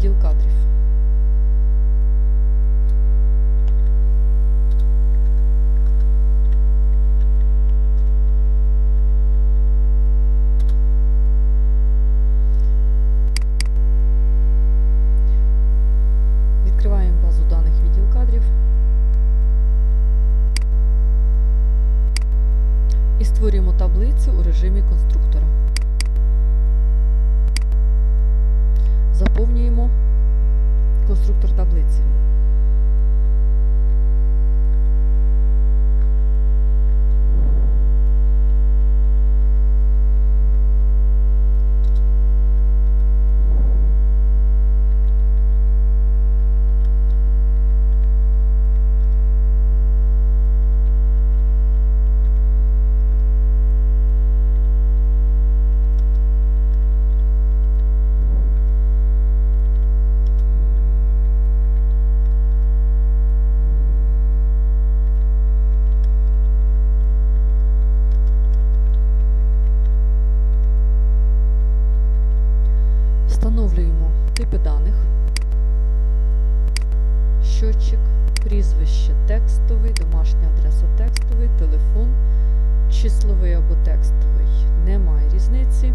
відділ кадрів. Відкриваємо базу даних відділ кадрів і створюємо таблицю у режимі конструктора. Типи даних, щотчик, прізвище текстовий, домашня адреса текстовий, телефон, числовий або текстовий. Немає різниці.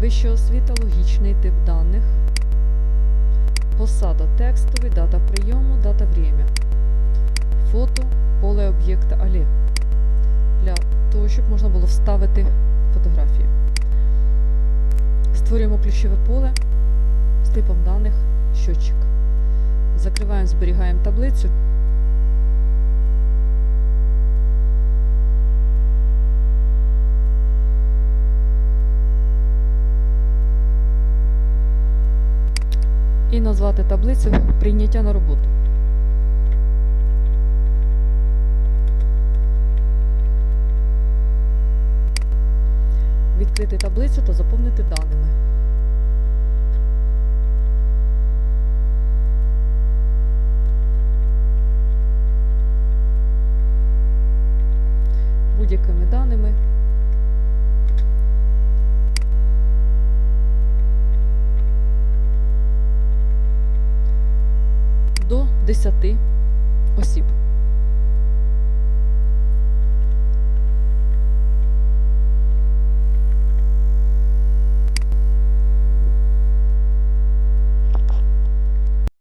Вища освіта, логічний тип даних. Посада текстовий, дата прийому, дата время. Фото, поле об'єкта але. Для того, щоб можна було вставити фотографії. Створюємо ключове поле з типом даних щотчик. Закриваємо, зберігаємо таблицю. І назвати таблицю прийняття на роботу. Відкрити таблицю та заповнити даними. Будь-якими даними. До 10 осіб.